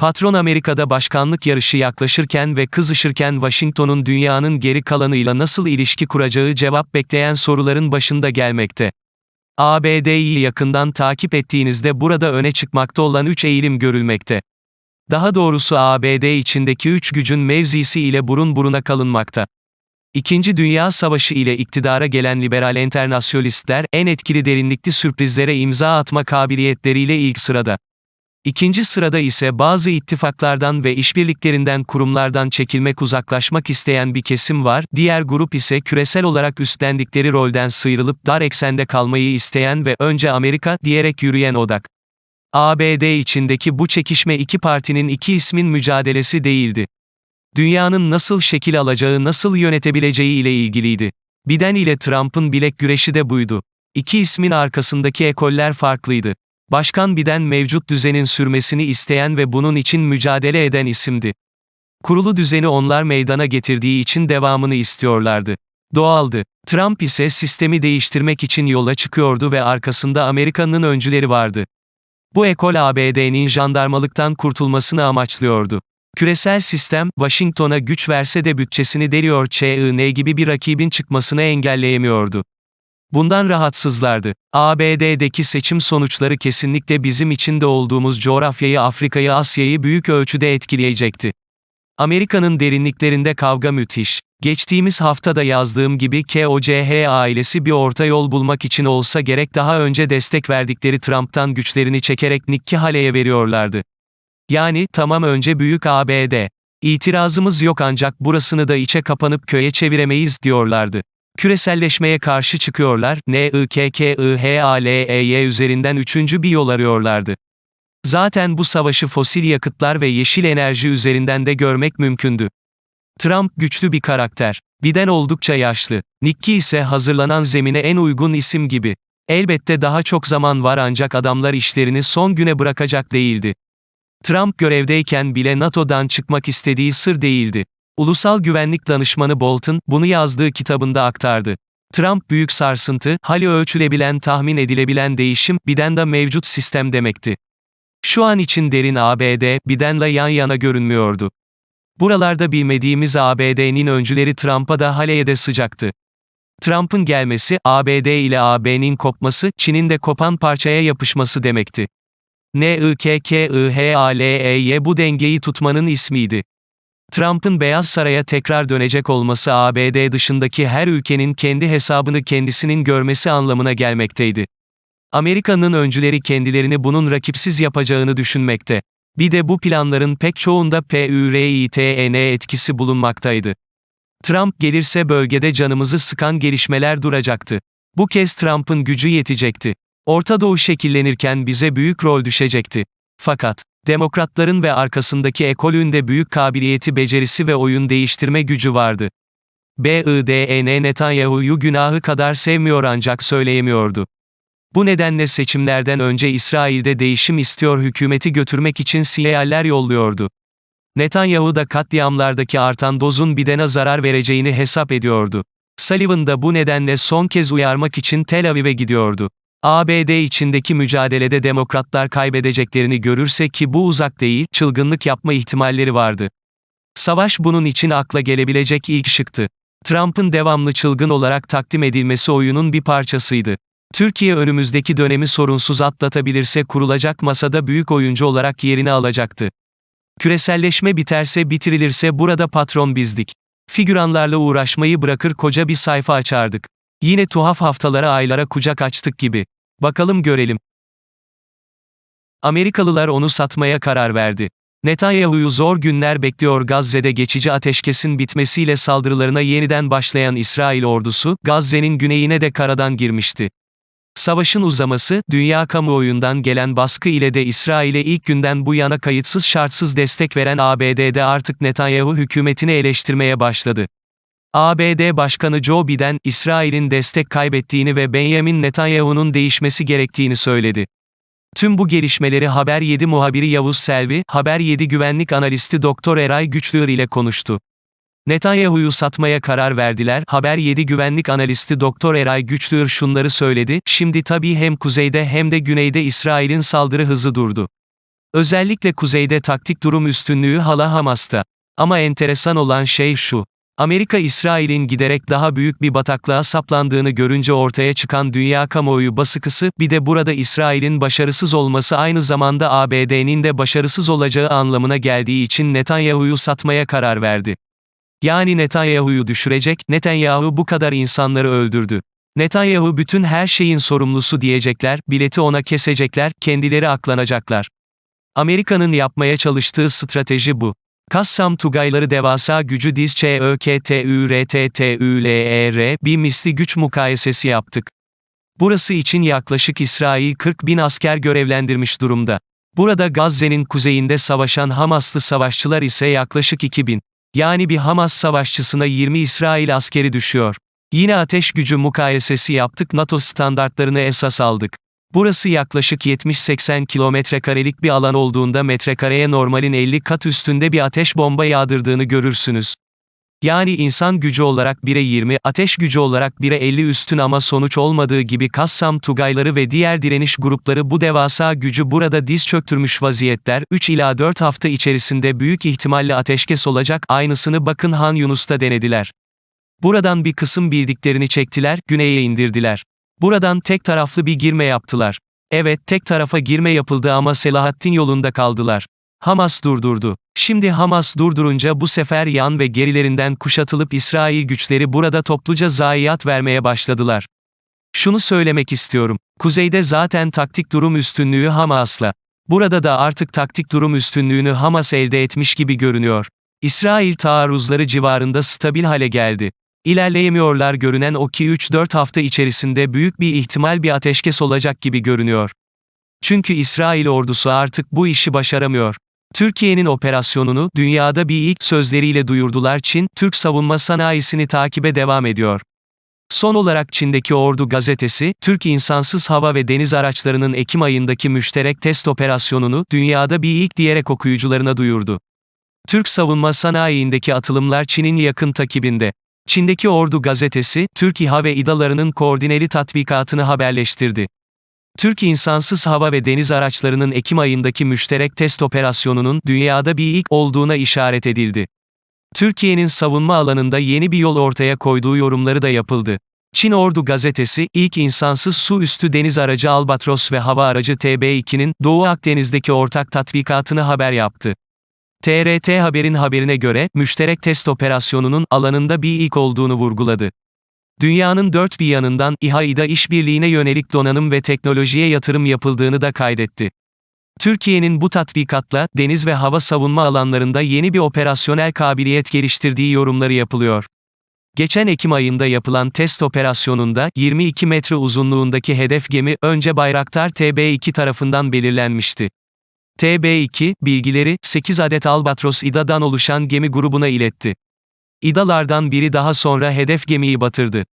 Patron Amerika'da başkanlık yarışı yaklaşırken ve kızışırken Washington'un dünyanın geri kalanıyla nasıl ilişki kuracağı cevap bekleyen soruların başında gelmekte. ABD'yi yakından takip ettiğinizde burada öne çıkmakta olan üç eğilim görülmekte. Daha doğrusu ABD içindeki üç gücün mevzisi ile burun buruna kalınmakta. İkinci Dünya Savaşı ile iktidara gelen liberal enternasyonalistler, en etkili derinlikli sürprizlere imza atma kabiliyetleriyle ilk sırada. İkinci sırada ise bazı ittifaklardan ve işbirliklerinden kurumlardan çekilmek uzaklaşmak isteyen bir kesim var, diğer grup ise küresel olarak üstlendikleri rolden sıyrılıp dar eksende kalmayı isteyen ve önce Amerika diyerek yürüyen odak. ABD içindeki bu çekişme iki partinin iki ismin mücadelesi değildi. Dünyanın nasıl şekil alacağı nasıl yönetebileceği ile ilgiliydi. Biden ile Trump'ın bilek güreşi de buydu. İki ismin arkasındaki ekoller farklıydı. Başkan Biden mevcut düzenin sürmesini isteyen ve bunun için mücadele eden isimdi. Kurulu düzeni onlar meydana getirdiği için devamını istiyorlardı. Doğaldı. Trump ise sistemi değiştirmek için yola çıkıyordu ve arkasında Amerika'nın öncüleri vardı. Bu ekol ABD'nin jandarmalıktan kurtulmasını amaçlıyordu. Küresel sistem, Washington'a güç verse de bütçesini deliyor ÇIN gibi bir rakibin çıkmasını engelleyemiyordu. Bundan rahatsızlardı. ABD'deki seçim sonuçları kesinlikle bizim içinde olduğumuz coğrafyayı Afrika'yı Asya'yı büyük ölçüde etkileyecekti. Amerika'nın derinliklerinde kavga müthiş. Geçtiğimiz haftada yazdığım gibi KOCH ailesi bir orta yol bulmak için olsa gerek daha önce destek verdikleri Trump'tan güçlerini çekerek Nikki Haley'e veriyorlardı. Yani, tamam önce büyük ABD. İtirazımız yok ancak burasını da içe kapanıp köye çeviremeyiz diyorlardı. Küreselleşmeye karşı çıkıyorlar, NIKKIHALEY üzerinden üçüncü bir yol arıyorlardı. Zaten bu savaşı fosil yakıtlar ve yeşil enerji üzerinden de görmek mümkündü. Trump güçlü bir karakter. Biden oldukça yaşlı. Nikki ise hazırlanan zemine en uygun isim gibi. Elbette daha çok zaman var ancak adamlar işlerini son güne bırakacak değildi. Trump görevdeyken bile NATO'dan çıkmak istediği sır değildi. Ulusal Güvenlik Danışmanı Bolton, bunu yazdığı kitabında aktardı. Trump büyük sarsıntı, hali ölçülebilen tahmin edilebilen değişim, Biden'da mevcut sistem demekti. Şu an için derin ABD, Biden'la yan yana görünmüyordu. Buralarda bilmediğimiz ABD'nin öncüleri Trump'a da Haley'e de sıcaktı. Trump'ın gelmesi, ABD ile AB'nin kopması, Çin'in de kopan parçaya yapışması demekti. NIKKIHALEY bu dengeyi tutmanın ismiydi. Trump'ın Beyaz Saray'a tekrar dönecek olması ABD dışındaki her ülkenin kendi hesabını kendisinin görmesi anlamına gelmekteydi. Amerika'nın öncüleri kendilerini bunun rakipsiz yapacağını düşünmekte. Bir de bu planların pek çoğunda PÜRİTN etkisi bulunmaktaydı. Trump gelirse bölgede canımızı sıkan gelişmeler duracaktı. Bu kez Trump'ın gücü yetecekti. Orta Doğu şekillenirken bize büyük rol düşecekti. Fakat, demokratların ve arkasındaki ekolün de büyük kabiliyeti becerisi ve oyun değiştirme gücü vardı. BIDN Netanyahu'yu günahı kadar sevmiyor ancak söyleyemiyordu. Bu nedenle seçimlerden önce İsrail'de değişim istiyor hükümeti götürmek için sinyaller yolluyordu. Netanyahu da katliamlardaki artan dozun Biden'e zarar vereceğini hesap ediyordu. Sullivan da bu nedenle son kez uyarmak için Tel Aviv'e gidiyordu. ABD içindeki mücadelede demokratlar kaybedeceklerini görürse ki bu uzak değil, çılgınlık yapma ihtimalleri vardı. Savaş bunun için akla gelebilecek ilk şıktı. Trump'ın devamlı çılgın olarak takdim edilmesi oyunun bir parçasıydı. Türkiye önümüzdeki dönemi sorunsuz atlatabilirse kurulacak masada büyük oyuncu olarak yerini alacaktı. Küreselleşme biterse bitirilirse burada patron bizdik. Figüranlarla uğraşmayı bırakır koca bir sayfa açardık. Yine tuhaf haftalara aylara kucak açtık gibi. Bakalım görelim. Amerikalılar onu satmaya karar verdi. Netanyahu'yu zor günler bekliyor Gazze'de geçici ateşkesin bitmesiyle saldırılarına yeniden başlayan İsrail ordusu, Gazze'nin güneyine de karadan girmişti. Savaşın uzaması, dünya kamuoyundan gelen baskı ile de İsrail'e ilk günden bu yana kayıtsız şartsız destek veren ABD'de artık Netanyahu hükümetini eleştirmeye başladı. ABD Başkanı Joe Biden, İsrail'in destek kaybettiğini ve Benjamin Netanyahu'nun değişmesi gerektiğini söyledi. Tüm bu gelişmeleri Haber 7 muhabiri Yavuz Selvi, Haber 7 güvenlik analisti Doktor Eray Güçlüer ile konuştu. Netanyahu'yu satmaya karar verdiler. Haber 7 güvenlik analisti Doktor Eray Güçlüer şunları söyledi. Şimdi tabii hem kuzeyde hem de güneyde İsrail'in saldırı hızı durdu. Özellikle kuzeyde taktik durum üstünlüğü hala Hamas'ta. Ama enteresan olan şey şu. Amerika İsrail'in giderek daha büyük bir bataklığa saplandığını görünce ortaya çıkan dünya kamuoyu baskısı, bir de burada İsrail'in başarısız olması aynı zamanda ABD'nin de başarısız olacağı anlamına geldiği için Netanyahu'yu satmaya karar verdi. Yani Netanyahu'yu düşürecek, Netanyahu bu kadar insanları öldürdü. Netanyahu bütün her şeyin sorumlusu diyecekler, bileti ona kesecekler, kendileri aklanacaklar. Amerika'nın yapmaya çalıştığı strateji bu. Kassam Tugayları devasa gücü diz ÇÖKTÜRTTÜLER bir misli güç mukayesesi yaptık. Burası için yaklaşık İsrail 40 bin asker görevlendirmiş durumda. Burada Gazze'nin kuzeyinde savaşan Hamaslı savaşçılar ise yaklaşık 2000. Yani bir Hamas savaşçısına 20 İsrail askeri düşüyor. Yine ateş gücü mukayesesi yaptık NATO standartlarını esas aldık. Burası yaklaşık 70-80 kilometrekarelik bir alan olduğunda metrekareye normalin 50 kat üstünde bir ateş bomba yağdırdığını görürsünüz. Yani insan gücü olarak 1'e 20, ateş gücü olarak 1'e 50 üstün ama sonuç olmadığı gibi Kassam Tugayları ve diğer direniş grupları bu devasa gücü burada diz çöktürmüş vaziyetler, 3 ila 4 hafta içerisinde büyük ihtimalle ateşkes olacak, aynısını bakın Han Yunus'ta denediler. Buradan bir kısım bildiklerini çektiler, güneye indirdiler. Buradan tek taraflı bir girme yaptılar. Evet, tek tarafa girme yapıldı ama Selahattin yolunda kaldılar. Hamas durdurdu. Şimdi Hamas durdurunca bu sefer yan ve gerilerinden kuşatılıp İsrail güçleri burada topluca zayiat vermeye başladılar. Şunu söylemek istiyorum. Kuzeyde zaten taktik durum üstünlüğü Hamas'la. Burada da artık taktik durum üstünlüğünü Hamas elde etmiş gibi görünüyor. İsrail taarruzları civarında stabil hale geldi. İlerleyemiyorlar görünen o ki 3-4 hafta içerisinde büyük bir ihtimal bir ateşkes olacak gibi görünüyor. Çünkü İsrail ordusu artık bu işi başaramıyor. Türkiye'nin operasyonunu dünyada bir ilk sözleriyle duyurdular Çin, Türk savunma sanayisini takibe devam ediyor. Son olarak Çin'deki Ordu gazetesi, Türk insansız hava ve deniz araçlarının Ekim ayındaki müşterek test operasyonunu dünyada bir ilk diyerek okuyucularına duyurdu. Türk savunma sanayiindeki atılımlar Çin'in yakın takibinde. Çin'deki Ordu gazetesi, Türk İHA ve İDA'larının koordineli tatbikatını haberleştirdi. Türk insansız hava ve deniz araçlarının Ekim ayındaki müşterek test operasyonunun dünyada bir ilk olduğuna işaret edildi. Türkiye'nin savunma alanında yeni bir yol ortaya koyduğu yorumları da yapıldı. Çin Ordu gazetesi, ilk insansız su üstü deniz aracı Albatros ve hava aracı TB2'nin Doğu Akdeniz'deki ortak tatbikatını haber yaptı. TRT Haber'in haberine göre, müşterek test operasyonunun alanında bir ilk olduğunu vurguladı. Dünyanın dört bir yanından İHA-İDA işbirliğine yönelik donanım ve teknolojiye yatırım yapıldığını da kaydetti. Türkiye'nin bu tatbikatla, deniz ve hava savunma alanlarında yeni bir operasyonel kabiliyet geliştirdiği yorumları yapılıyor. Geçen Ekim ayında yapılan test operasyonunda, 22 metre uzunluğundaki hedef gemi, önce Bayraktar TB2 tarafından belirlenmişti. TB2, bilgileri, 8 adet Albatros İDA'dan oluşan gemi grubuna iletti. İDA'lardan biri daha sonra hedef gemiyi batırdı.